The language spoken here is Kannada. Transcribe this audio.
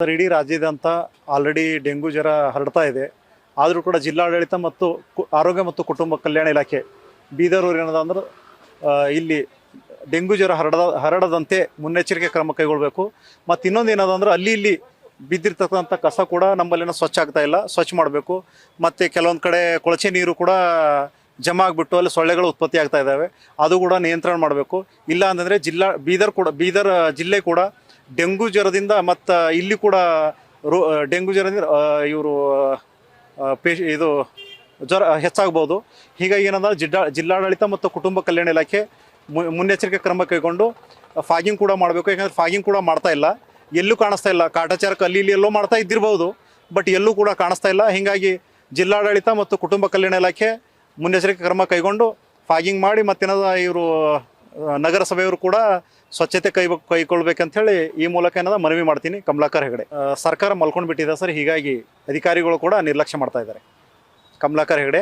ಸರ್, ಇಡೀ ರಾಜ್ಯದಂತ ಆಲ್ರೆಡಿ ಡೆಂಗು ಜ್ವರ ಹರಡ್ತಾ ಇದೆ. ಆದರೂ ಕೂಡ ಜಿಲ್ಲಾಡಳಿತ ಮತ್ತು ಆರೋಗ್ಯ ಮತ್ತು ಕುಟುಂಬ ಕಲ್ಯಾಣ ಇಲಾಖೆ ಬೀದರ್ ಊರು ಏನದ ಅಂದ್ರೆ ಇಲ್ಲಿ ಡೆಂಗು ಜ್ವರ ಹರಡದ, ಹರಡದಂತೆ ಮುನ್ನೆಚ್ಚರಿಕೆ ಕ್ರಮ ಕೈಗೊಳ್ಳಬೇಕು ಮತ್ತು ಇನ್ನೊಂದು ಏನದ ಅಂದ್ರೆ, ಅಲ್ಲಿ ಇಲ್ಲಿ ಬಿದ್ದಿರ್ತಕ್ಕಂಥ ಕಸ ಕೂಡ ನಮ್ಮಲ್ಲಿನ ಸ್ವಚ್ಛ ಆಗ್ತಾ ಇಲ್ಲ, ಸ್ವಚ್ಛ ಮಾಡಬೇಕು. ಮತ್ತು ಕೆಲವೊಂದು ಕಡೆ ಕೊಳಚೆ ನೀರು ಕೂಡ ಜಮಾ ಆಗಿಬಿಟ್ಟು ಅಲ್ಲಿ ಸೊಳ್ಳೆಗಳು ಉತ್ಪತ್ತಿ ಆಗ್ತಾ ಇದ್ದಾವೆ ಅದು ಕೂಡ ನಿಯಂತ್ರಣ ಮಾಡಬೇಕು. ಇಲ್ಲ ಅಂತಂದರೆ ಜಿಲ್ಲಾ, ಬೀದರ್ ಕೂಡ, ಬೀದರ್ ಜಿಲ್ಲೆ ಕೂಡ ಡೆಂಗು ಜ್ವರದಿಂದ ಮತ್ತು ಇಲ್ಲಿ ಕೂಡ ರೋ ಡೆಂಗು ಜ್ವರದಿಂದ ಇವರು ಪೇಶ್ ಇದು ಜ್ವರ ಹೆಚ್ಚಾಗ್ಬೋದು. ಹೀಗಾಗಿ ಏನಂದ್ರೆ ಜಿಲ್ಲಾ ಜಿಲ್ಲಾಡಳಿತ ಮತ್ತು ಕುಟುಂಬ ಕಲ್ಯಾಣ ಇಲಾಖೆ ಮುನ್ನೆಚ್ಚರಿಕೆ ಕ್ರಮ ಕೈಗೊಂಡು ಫಾಗಿಂಗ್ ಕೂಡ ಮಾಡಬೇಕು. ಯಾಕಂದ್ರೆ ಫಾಗಿಂಗ್ ಕೂಡ ಮಾಡ್ತಾ ಇಲ್ಲ. ಎಲ್ಲೂ ಕಾಣಿಸ್ತಾ ಇಲ್ಲ. ಕಾಟಾಚಾರಕ್ಕೆ ಅಲ್ಲಿ ಇಲ್ಲಿ ಎಲ್ಲೋ ಮಾಡ್ತಾ ಇದ್ದಿರ್ಬೋದು. ಬಟ್ ಎಲ್ಲೂ ಕೂಡ ಕಾಣಿಸ್ತಾ ಇಲ್ಲ. ಹೀಗಾಗಿ ಜಿಲ್ಲಾಡಳಿತ ಮತ್ತು ಕುಟುಂಬ ಕಲ್ಯಾಣ ಇಲಾಖೆ ಮುನ್ನೆಚ್ಚರಿಕೆ ಕ್ರಮ ಕೈಗೊಂಡು, ಫಾಗಿಂಗ್ ಮಾಡಿ ಮತ್ತೇನದ ಇವರು ನಗರಸಭೆಯವರು ಕೂಡ ಸ್ವಚ್ಛತೆ ಕೈ ಕೈಕೊಳ್ಬೇಕಂತ ಹೇಳಿ ಈ ಮೂಲಕ ಏನದ ಮನವಿ ಮಾಡ್ತೀನಿ ಕಮಲಾಕರ್ ಹೆಗಡೆ. ಸರ್ಕಾರ ಮಲ್ಕೊಂಡು ಬಿಟ್ಟಿದೆ ಸರ್, ಹೀಗಾಗಿ ಅಧಿಕಾರಿಗಳು ಕೂಡ ನಿರ್ಲಕ್ಷ್ಯ ಮಾಡ್ತಾ ಇದ್ದಾರೆ. ಕಮಲಾಕರ್ ಹೆಗಡೆ.